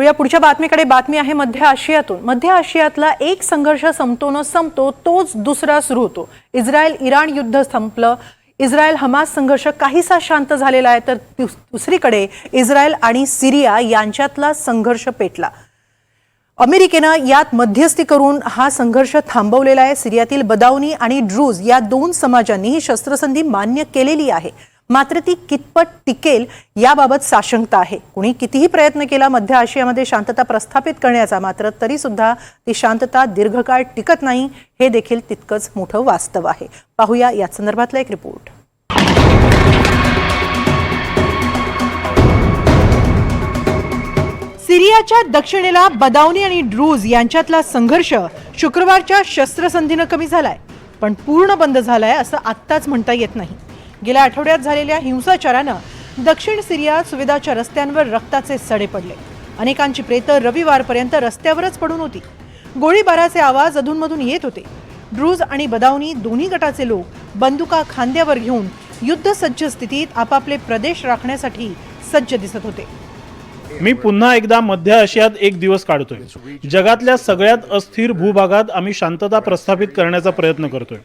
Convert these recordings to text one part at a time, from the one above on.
या पुढच्या बातमीकडे. बातमी आहे मध्य आशियातून. मध्य आशियातला एक संघर्ष संपतो न संपतो तोच दुसरा सुरू होतो. इस्रायल इराण युद्ध संपलं. इस्रायल हमास संघर्ष काहीसा शांत झालेला आहे तर दुसरीकडे इस्रायल आणि सिरिया यांच्यातला संघर्ष पेटला. अमेरिकेनं यात मध्यस्थी करून हा संघर्ष थांबवलेला आहे. सिरियातील बदावनी आणि ड्रूज या दोन समाजांनी ही शस्त्रसंधी मान्य केलेली आहे. मात्र ती कितपत टिकेल याबाबत साशंकता आहे. कुणी कितीही प्रयत्न केला मध्य आशियामध्ये शांतता प्रस्थापित करण्याचा मात्र तरी सुद्धा ती शांतता दीर्घकाळ टिकत नाही हे देखील तितकंच मोठं वास्तव आहे. पाहूया या संदर्भातला एक रिपोर्ट. सिरियाच्या दक्षिणेला बदावनी आणि ड्रूज यांच्यातला संघर्ष शुक्रवारच्या शस्त्रसंधीनं कमी झालाय पण पूर्ण बंद झालाय असं आत्ताच म्हणता येत नाही. गेल्या आठवड्यात झालेल्या हिंसाचारानं दक्षिण सिरियात सुविधाच्या रस्त्यांवर रक्ताचे सडे पडले. अनेकांची प्रेतं रविवारपर्यंत रस्त्यावरच पडून होती. गोळीबाराचे आवाज अधूनमधून येत होते. ड्रूज आणि बदावनी दोन्ही गटाचे लोक बंदुका खांद्यावर घेऊन युद्धसज्ज स्थितीत आपापले प्रदेश राखण्यासाठी सज्ज दिसत होते. मी पुन्हा एकदा मध्य आशियात एक दिवस काढतोय. जगातल्या सगळ्यात अस्थिर भूभागात आम्ही शांतता प्रस्थापित करण्याचा प्रयत्न करतोय.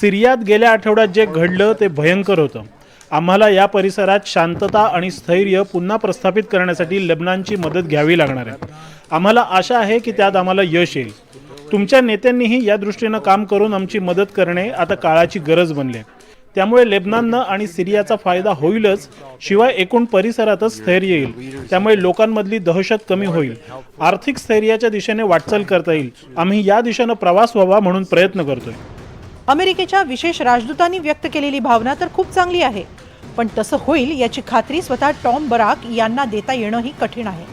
सिरियात गेल्या आठवड्यात जे घडलं ते भयंकर होतं. आम्हाला या परिसरात शांतता आणि स्थैर्य पुन्हा प्रस्थापित करण्यासाठी लेबनानची मदत घ्यावी लागणार आहे. आम्हाला आशा आहे की त्यात आम्हाला यश येईल. तुमच्या नेत्यांनीही या दृष्टीनं काम करून आमची मदत करणे आता काळाची गरज बनली आहे. त्यामुळे लेबनाननं आणि सिरियाचा फायदा होईलच शिवाय एकूण परिसरातच स्थैर्य येईल. त्यामुळे लोकांमधली दहशत कमी होईल. आर्थिक स्थैर्याच्या दिशेने वाटचाल करता येईल. आम्ही या दिशेनं प्रवास व्हावा म्हणून प्रयत्न करतोय. अमेरिकेच्या विशेष राजदूतांनी व्यक्त केलेली भावना तर खूप चांगली आहे. पण तसं होईल याची खात्री स्वतः टॉम बराक यांना देता येणंही कठीण आहे.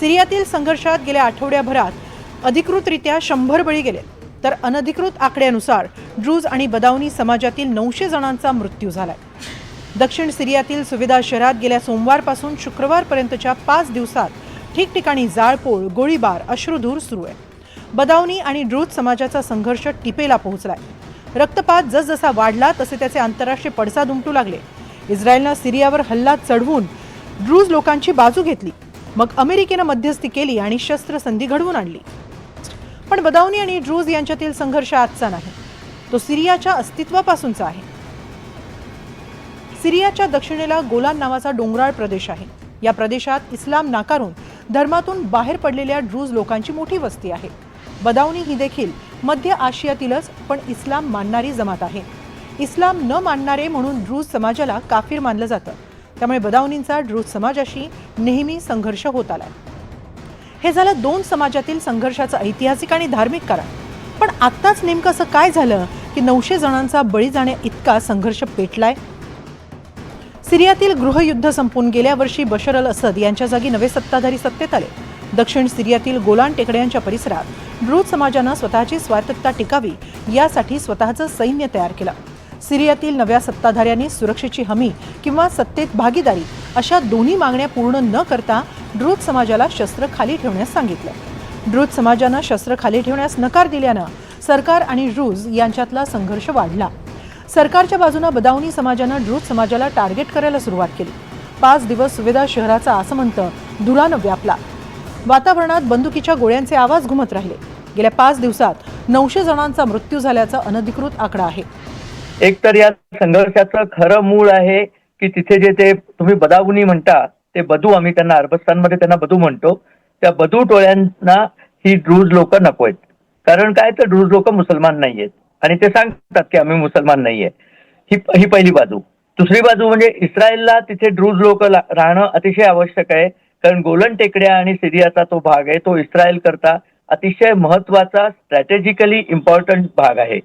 सिरियातील संघर्षात गेल्या आठवड्याभरात अधिकृतरित्या शंभर बळी गेले. तर अनधिकृत आकड्यानुसार ड्रूज आणि बदावनी समाजातील नऊशे जणांचा मृत्यू झालाय. दक्षिण सिरियातील सुविधा शहरात गेल्या सोमवारपासून शुक्रवारपर्यंतच्या पाच दिवसात ठिकठिकाणी जाळपोळ गोळीबार अश्रुधूर सुरू आहे. बदावनी आणि ड्रूज समाजाचा संघर्ष टिपेला पोहोचलाय. रक्तपात जसजसा वाढला तसे त्याचे आंतरराष्ट्रीय पडसाद उमटू लागले. इस्रायलनं सिरियावर हल्ला चढवून ड्रूज लोकांची बाजू घेतली. मग अमेरिकेनं मध्यस्थी केली आणि शस्त्रसंधी घडवून आणली. पण बदावनी आणि ड्रूज यांच्यातील संघर्ष आजचा नाही. तो सिरियाच्या अस्तित्वापासूनचा आहे. सिरियाच्या दक्षिणेला गोलान नावाचा डोंगराळ प्रदेश आहे. या प्रदेशात इस्लाम नाकारून धर्मातून बाहेर पडलेल्या ड्रूज लोकांची मोठी वस्ती आहे. बदावनी ही देखील मध्य आशियातीलच पण इस्लाम मानणारी जमात आहे. इस्लाम न मानणारे म्हणून ड्रूज समाजाला काफीर मानलं जातं. त्यामुळे बदावनींचा ड्रूज समाजाशी नेहमी संघर्ष होत आलाय. हे झालं दोन समाजातील संघर्षाचं ऐतिहासिक आणि धार्मिक कारण. पण आत्ताच नेमकं असं काय झालं की नऊशे जणांचा बळी जाण्या इतका संघर्ष पेटलाय? सिरियातील गृहयुद्ध संपून गेल्या वर्षी बशर अल असद यांच्या जागी नवे सत्ताधारी सत्तेत आले. दक्षिण सिरियातील गोलान टेकड्यांच्या परिसरात ड्रूज समाजानं स्वतःची स्वायत्तता टिकावी यासाठी स्वतःचं सैन्य तयार केलं. सिरियातील नव्या सत्ताधाऱ्यांनी सुरक्षेची हमी किंवा सत्तेत भागीदारी अशा दोन्ही मागण्या पूर्ण न करता ड्रूज समाजाला शस्त्र खाली ठेवण्यास सांगितलं. ड्रूज समाजानं शस्त्र खाली ठेवण्यास नकार दिल्यानं सरकार आणि ड्रूज यांच्यातला संघर्ष वाढला. सरकारच्या बाजूनं बदावनी समाजानं ड्रूज समाजाला टार्गेट करायला सुरुवात केली. पाच दिवस सुविधा शहराचा आसमंत धुरानं व्यापला. वातावरणात बंदुकीच्या गोळ्यांचे आवाज घुमत राहिले. गेल्या पाच दिवसात नऊशे जणांचा मृत्यू झाल्याचा अनधिकृत आकडा आहे. एक तर या संघर्षाचं खरं मूळ आहे की तिथे जे ते तुम्ही बदावुनी म्हणता ते बदू आम्ही त्यांना अरबस्तानमध्ये त्यांना बदू म्हणतो. त्या बदू टोळ्यांना ही ड्रूज लोक नको आहेत. कारण काय? तर ड्रूज लोक मुसलमान नाही आहेत. आणि ते सांगतात की आम्ही मुसलमान नाहीये ही ही पहिली बाजू. दुसरी बाजू म्हणजे इस्रायलला तिथे ड्रूज लोक राहणं अतिशय आवश्यक आहे. कारण गोलन टेकड्या आणि सिरियाचा तो भाग आहे तो इस्रायल करता अतिशय महत्त्वाचा स्ट्रॅटेजिकली इम्पॉर्टंट भाग आहे.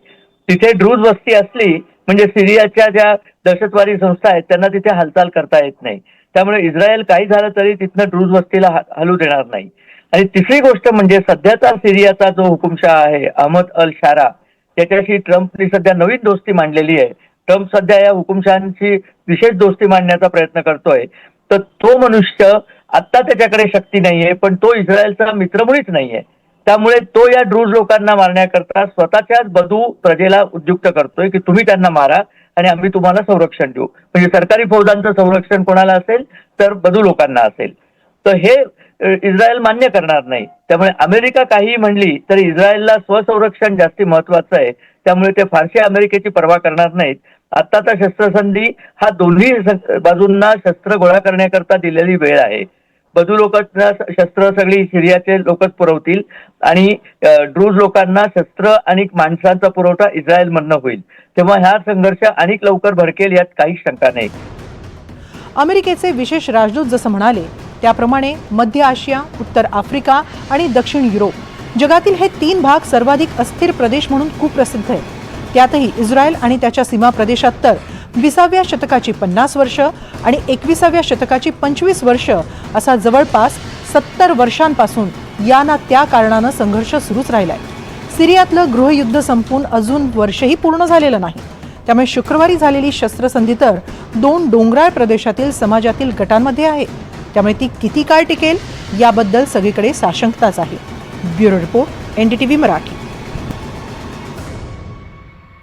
तिथे ड्रूज वस्ती असली म्हणजे सिरियाच्या ज्या दहशतवादी संस्था आहेत त्यांना तिथे हालचाल करता येत नाही. त्यामुळे इस्रायल काही झालं तरी तिथनं ड्रूज वस्तीला हलू देणार नाही. आणि तिसरी गोष्ट म्हणजे सध्याचा सिरियाचा जो हुकुमशाह आहे अहमद अल शारा त्याच्याशी ट्रम्पनी सध्या नवीन दोस्ती मांडलेली आहे. ट्रम्प सध्या या हुकुमशहांची विशेष दोस्ती मांडण्याचा प्रयत्न करतोय. तर तो मनुष्य आत्ता त्याच्याकडे शक्ती नाहीये पण तो इस्रायलचा मित्र मुळीच नाहीये. त्यामुळे तो या ड्रूज लोकांना मारण्याकरता स्वतःच्याच बधू प्रजेला उद्युक्त करतोय की तुम्ही त्यांना मारा आणि आम्ही तुम्हाला संरक्षण देऊ. म्हणजे सरकारी फौजांचं संरक्षण कोणाला असेल तर बधू लोकांना असेल. तर हे इस्रायल मान्य करणार नाही. त्यामुळे अमेरिका काही म्हणली तरी इस्रायलला स्वसंरक्षण जास्ती महत्वाचं आहे. त्यामुळे ते फारसे अमेरिकेची पर्वा करणार नाहीत. आत्ताचा शस्त्रसंधी हा दोन्ही बाजूंना शस्त्र गोळा करण्याकरता दिलेली वेळ आहे. बधू लोकांना शस्त्र सगळी सिरियाचे लोकच पुरवतील आणि ड्रूज लोकांना शस्त्र आणि माणसांचा पुरवठा इस्रायल इस्रायलमधनं होईल. तेव्हा ह्या संघर्ष अनेक लवकर भडकेल यात काहीच शंका नाही. अमेरिकेचे विशेष राजदूत जसं म्हणाले त्याप्रमाणे मध्य आशिया उत्तर आफ्रिका आणि दक्षिण युरोप. जगातील हे तीन भाग सर्वाधिक अस्थिर प्रदेश म्हणून कुप्रसिद्ध आहेत. त्यातही इस्रायल आणि त्याच्या सीमा प्रदेशात तर विसाव्या शतकाची पन्नास वर्ष आणि एकविसाव्या शतकाची पंचवीस वर्ष असा जवळपास सत्तर वर्षांपासून या ना त्या कारणानं संघर्ष सुरूच राहिलाय. सिरियातलं गृहयुद्ध संपून अजून वर्षही पूर्ण झालेलं नाही. त्यामुळे शुक्रवारी झालेली शस्त्रसंधी तर दोन डोंगराळ प्रदेशातील समाजातील गटांमध्ये आहे. त्यामुळे ती किती काळ टिकेल याबद्दल सगळीकडे साशंकताच आहे. Bureau report V Marathi.